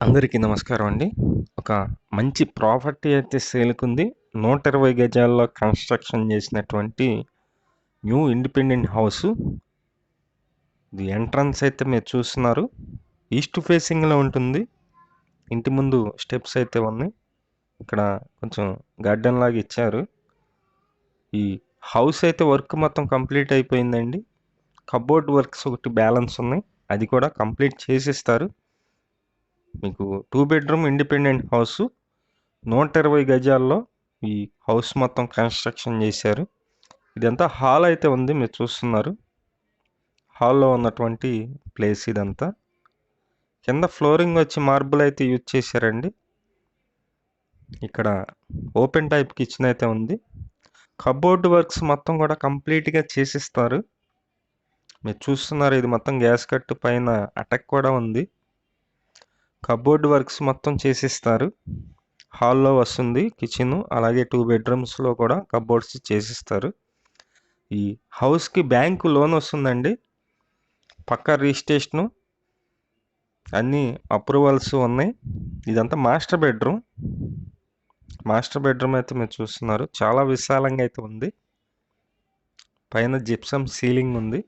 అందరికీ నమస్కారం అండి. ఒక మంచి ప్రాపర్టీ అయితే సేల్కుంది. నూట ఇరవై గజాల్లో కన్స్ట్రక్షన్ చేసినటువంటి న్యూ ఇండిపెండెంట్ హౌస్. ఇది ఎంట్రన్స్ అయితే మీరు చూస్తున్నారు. ఈస్ట్ ఫేసింగ్లో ఉంటుంది. ఇంటి ముందు స్టెప్స్ అయితే ఉన్నాయి. ఇక్కడ కొంచెం గార్డెన్ లాగా ఇచ్చారు. ఈ హౌస్ అయితే వర్క్ మొత్తం కంప్లీట్ అయిపోయిందండి. కబోర్డ్ వర్క్స్ ఒకటి బ్యాలెన్స్ ఉన్నాయి. అది కూడా కంప్లీట్ చేసేస్తారు. మీకు టూ బెడ్రూమ్ ఇండిపెండెంట్ హౌస్ నూట ఇరవై గజాల్లో ఈ హౌస్ మొత్తం కన్స్ట్రక్షన్ చేశారు. ఇదంతా హాల్ అయితే ఉంది మీరు చూస్తున్నారు. హాల్లో ఉన్నటువంటి ప్లేస్ ఇదంతా. కింద ఫ్లోరింగ్ వచ్చి మార్బుల్ అయితే యూజ్ చేశారండి. ఇక్కడ ఓపెన్ టైప్ కిచెన్ అయితే ఉంది. కబోర్డ్ వర్క్స్ మొత్తం కూడా కంప్లీట్గా చేసిస్తారు. మీరు చూస్తున్నారు ఇది మొత్తం గ్యాస్ కట్టు పైన అటక్ కూడా ఉంది. కబోర్డ్ వర్క్స్ మొత్తం చేసిస్తారు. హాల్లో వస్తుంది కిచెన్ అలాగే టూ బెడ్రూమ్స్లో కూడా కబోర్డ్స్ చేసిస్తారు. ఈ హౌస్కి బ్యాంకు లోన్ వస్తుందండి. పక్క రిజిస్ట్రేషను అన్ని అప్రూవల్స్ ఉన్నాయి. ఇదంతా మాస్టర్ బెడ్రూమ్. మాస్టర్ బెడ్రూమ్ అయితే మీరు చూస్తున్నారు. చాలా విశాలంగా అయితే ఉంది. పైన జిప్సమ్ సీలింగ్ ఉంది.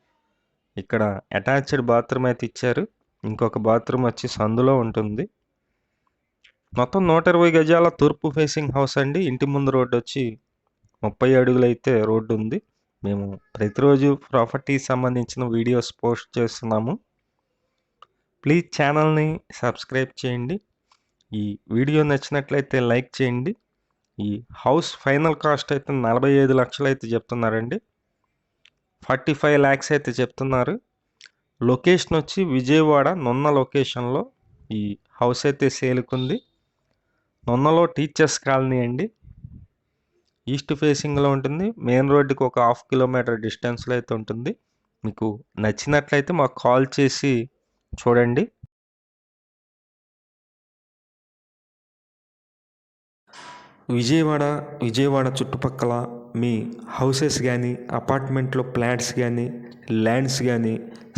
ఇక్కడ అటాచ్డ్ బాత్రూమ్ అయితే ఇచ్చారు. ఇంకొక బాత్రూమ్ వచ్చి సందులో ఉంటుంది. మొత్తం నూట ఇరవై గజాల తూర్పు ఫేసింగ్ హౌస్ అండి. ఇంటి ముందు రోడ్డు వచ్చి ముప్పై అడుగులు అయితే రోడ్డు ఉంది. మేము ప్రతిరోజు ప్రాపర్టీ సంబంధించిన వీడియోస్ పోస్ట్ చేస్తున్నాము. ప్లీజ్ ఛానల్ని సబ్స్క్రైబ్ చేయండి. ఈ వీడియో నచ్చినట్లయితే లైక్ చేయండి. ఈ హౌస్ ఫైనల్ కాస్ట్ అయితే నలభై ఐదు లక్షలు అయితే చెప్తున్నారండి. ఫార్టీ ఫైవ్ ల్యాక్స్ అయితే చెప్తున్నారు. లొకేషన్ వచ్చి విజయవాడ నొన్న లొకేషన్లో ఈ హౌస్ అయితే సేలుకుంది. నొన్నలో టీచర్స్ కాలనీ అండి. ఈస్ట్ ఫేసింగ్లో ఉంటుంది. మెయిన్ రోడ్డుకి ఒక హాఫ్ కిలోమీటర్ డిస్టెన్స్లో అయితే ఉంటుంది. మీకు నచ్చినట్లయితే మాకు కాల్ చేసి చూడండి. విజయవాడ విజయవాడ చుట్టుపక్కల మీ హౌసెస్ కానీ అపార్ట్మెంట్లో ప్లాట్స్ కానీ ల్యాండ్స్ కానీ